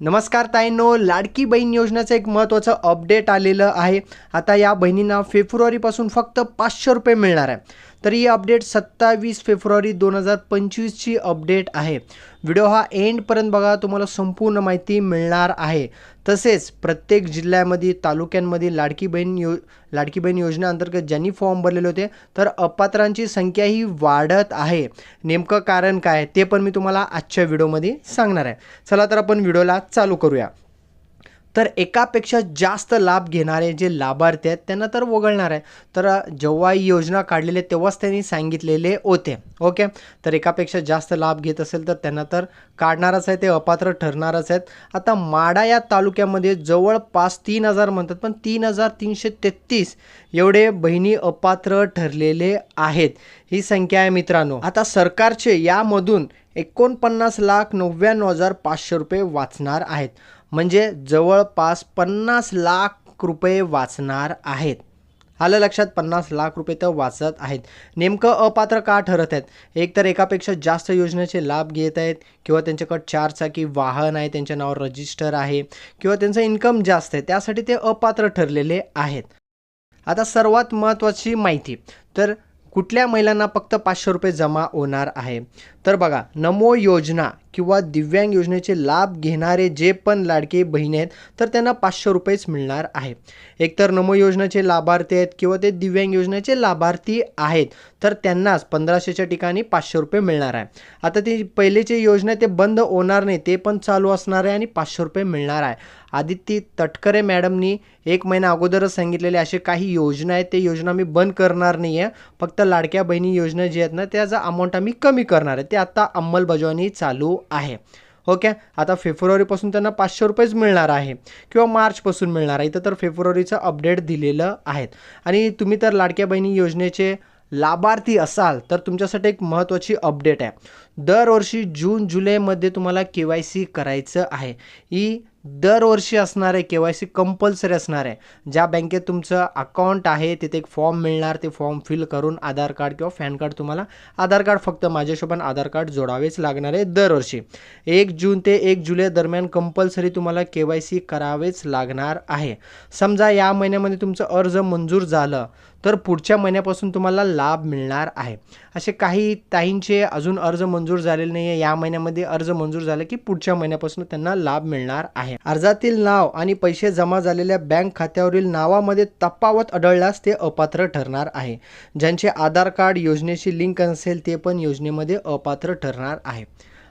नमस्कार ताईंनो लाडकी बहीण योजनेचं एक महत्त्वाचं अपडेट आलेलं आहे. आता या बहिणींना फेब्रुवारीपासून फक्त पाचशे रुपये मिळणार आहे. तर ही अपडेट सत्तावीस फेब्रुवारी दोन हजार पंचवीसची अपडेट आहे. व्हिडिओ हा एंडपर्यंत बघा तुम्हाला संपूर्ण माहिती मिळणार आहे. तसेच प्रत्येक जिल्ह्यामध्ये तालुक्यांमध्ये लाडकी बहीण यो लाडकी बहीण योजनेअंतर्गत ज्यांनी फॉर्म भरलेले होते तर अपात्रांची संख्या ही वाढत आहे. नेमकं कारण काय ते पण मी तुम्हाला आजच्या व्हिडिओमध्ये सांगणार आहे. चला तर आपण व्हिडिओला चालू करूया. तर एकापेक्षा जास्त लाभ घेणारे जे लाभार्थी आहेत त्यांना तर वगळणार आहे. तर जेव्हा ही योजना काढलेली तेव्हाच त्यांनी सांगितलेले होते. ओके? तर एकापेक्षा जास्त लाभ घेत असेल तर त्यांना तर काढणारच आहे ते अपात्र ठरणारच आहेत. आता माडा या तालुक्यामध्ये जवळपास तीन हजार म्हणतात पण तीन हजार तीनशे तेहतीस एवढे बहिणी अपात्र ठरलेले आहेत. ही संख्या आहे मित्रांनो. आता सरकारचे यामधून एकोणपन्नास लाख नव्याण्णव हजार पाचशे रुपये वाचणार आहेत. म्हणजे जवळपास पन्नास लाख रुपये वाचणार आहेत. आलं लक्षात? पन्नास लाख रुपये तर वाचत आहेत. नेमकं अपात्र का ठरत आहेत? एक तर एकापेक्षा जास्त योजनेचे लाभ घेत आहेत किंवा त्यांच्याकडं चार चाकी वाहन आहे त्यांच्या नावावर रजिस्टर आहे किंवा त्यांचं इन्कम जास्त आहे त्यासाठी ते अपात्र ठरलेले आहेत. आता सर्वात महत्त्वाची माहिती तर कुठल्या महिलांना फक्त पाचशे रुपये जमा होणार आहे? तर बघा नमो योजना किंवा दिव्यांग योजनेचे लाभ घेणारे जे पण लाडके बहिणी आहेत तर त्यांना पाचशे रुपयेच मिळणार आहे. एकतर नमो योजनेचे लाभार्थी आहेत किंवा ते दिव्यांग योजनेचे लाभार्थी आहेत तर त्यांनाच पंधराशेच्या ठिकाणी पाचशे रुपये मिळणार आहे. आता ती पहिलेची योजना ते बंद होणार नाही ते पण चालू असणार आहे आणि पाचशे रुपये मिळणार आहे. आदित्य तटकरे मॅडमनी एक महिना अगोदरच सांगितलेले असे काही योजना आहेत ते योजना मी बंद करणार नाही आहे फक्त लाडक्या बहिणी योजना जी आहेत ना त्याचा अमाऊंट आम्ही कमी करणार आहे. ते आता अंमलबजावणी चालू आहे. हो ओके आता फेब्रुवारीपासून त्यांना पाचशे रुपयेच मिळणार आहे. किंवा मार्चपासून मिळणार आहे. इथं तर फेब्रुवारीचं अपडेट दिलेलं आहेत. आणि तुम्ही तर लाडक्या बहिणी योजनेचे लाभार्थी असाल तर तुमच्यासाठी एक महत्त्वाची अपडेट आहे. दरवर्षी जून जुलैमध्ये तुम्हाला के वाय सी करायचं आहे. ही दरवर्षी असणार आहे के वाय सी कंपल्सरी असणार आहे ज्या बँकेत तुमचं अकाउंट आहे तिथे एक फॉर्म मिळणार ते फॉर्म फिल करून आधार कार्ड किंवा पॅन कार्ड तुम्हाला आधार कार्ड फक्त माझ्या हिशोबाने आधार कार्ड जोडावेच लागणार आहे दरवर्षी. एक जून ते एक जुलै दरम्यान कंपल्सरी तुम्हाला के वाय सी करावेच लागणार आहे. समजा या महिन्यामध्ये तुमचं अर्ज मंजूर झालं तर पुढच्या महिन्यापासून तुम्हाला लाभ मिळणार आहे. असे काही ताईंचे अजून अर्ज मंजूर झालेले नाही आहे या महिन्यामध्ये अर्ज मंजूर झाले की पुढच्या महिन्यापासून त्यांना लाभ मिळणार आहे. अर्जातील नाव आणि पैसे जमा झालेल्या बँक खात्यावरील नावामध्ये तफावत आढळल्यास ते अपात्र ठरणार आहे. ज्यांचे आधार कार्ड योजनेशी लिंक नसेल ते पण योजनेमध्ये अपात्र ठरणार आहे.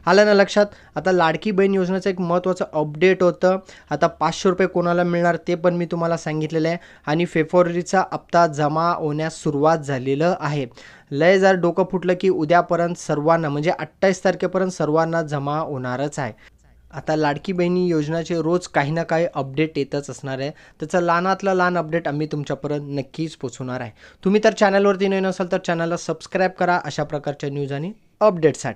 आलं ना लक्षात? आता लाडकी बहीण योजनेचं एक महत्त्वाचं अपडेट होतं. आता पाचशे रुपये कोणाला मिळणार ते पण मी तुम्हाला सांगितलेलं आहे. आणि फेब्रुवारीचा हप्ता जमा होण्यास सुरुवात झालेलं आहे. लय जर डोकं फुटलं की उद्यापर्यंत सर्वांना म्हणजे अठ्ठावीस तारखेपर्यंत सर्वांना जमा होणारच आहे. आता लाडकी बहिणी योजनाचे रोज काही ना काही अपडेट येतच असणार आहे. त्याचा लहानातला लहान अपडेट आम्ही तुमच्यापर्यंत नक्कीच पोचवणार आहे. तुम्ही तर चॅनलवरती नवीन असाल तर चॅनलला सबस्क्राईब करा अशा प्रकारच्या न्यूज आणि अपडेटसाठी